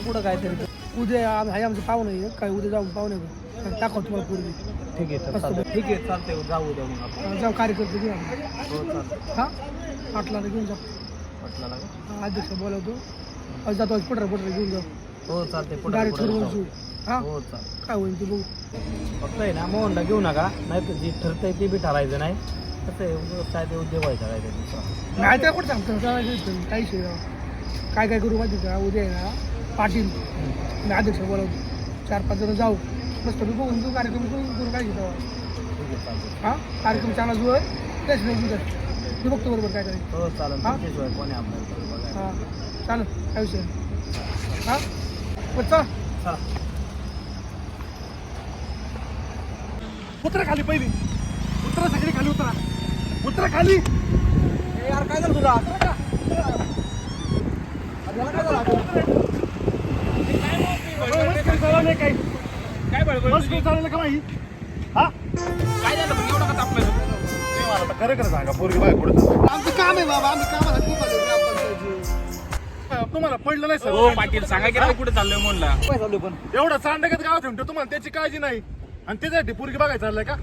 पुढं काहीतरी. उद्या आहे आमचं पाहुणे. काय उद्या जाऊन पाहुणे दाखव तुम्हाला पूर्वी ठीक आहे तर चालतंय. ठीक आहे चालतंय. जाऊ उद्या मग आपण. जाऊ कार्यकर्ते घेऊन. हो चालतंय हा? पाटलाला घेऊन जाऊ म्हटलं ना? हा, अध्यक्ष बोलवतो. आज जातो आज पुढे घेऊन जाऊ. हो चालतंय. पुढं डायरेक्ट ठरवून जाऊ. हा? हो चालतंय काय होईल ते बघू. फक्त आहे ना मोहनला घेऊ नका. नाही तर जी ठरतंय ते बी ठरायचं नाही. कसं आहे उगाच काय ते उद्योग व्हायचा काय त्याचा नाही तर कुठं सांगतो? काय शिवाय काय काय करू माहिती का? उद्या आहे ना पाटील. आणि अध्यक्ष बोलवतो. चार पाच जण जाऊ. मस्त मी बघून तू कार्यक्रम करून करू काय घेतो हा? कार्यक्रम चांगला जो आहे तेच नाही तुझं मी बघतो बरोबर काय करायचं. हो चालेल. हा? हा. चालेल. काय विषय. हा? बरं, चला. चला. उतरा खाली पहिली. उतरा सगळी खाली उतरा. उतरा खाली. यार काय झालं तुला? काय बळबळ का माही हा काय झालं पण एवढं का तापलं आता खरं खरं सांगा पोरगी बाय? आमचं काम आहे बाबा आम्ही कामाला खूप आलो ग्रामपंचायतची तुम्हाला पडलं नाही सर पाटील सांगा की कुठे चाललोय म्हणला? एवढा चांडगत गावात म्हणतो तुम्हाला त्याची काळजी नाही आणि त्याच्यासाठी पोरगी बघायला चाललंय का?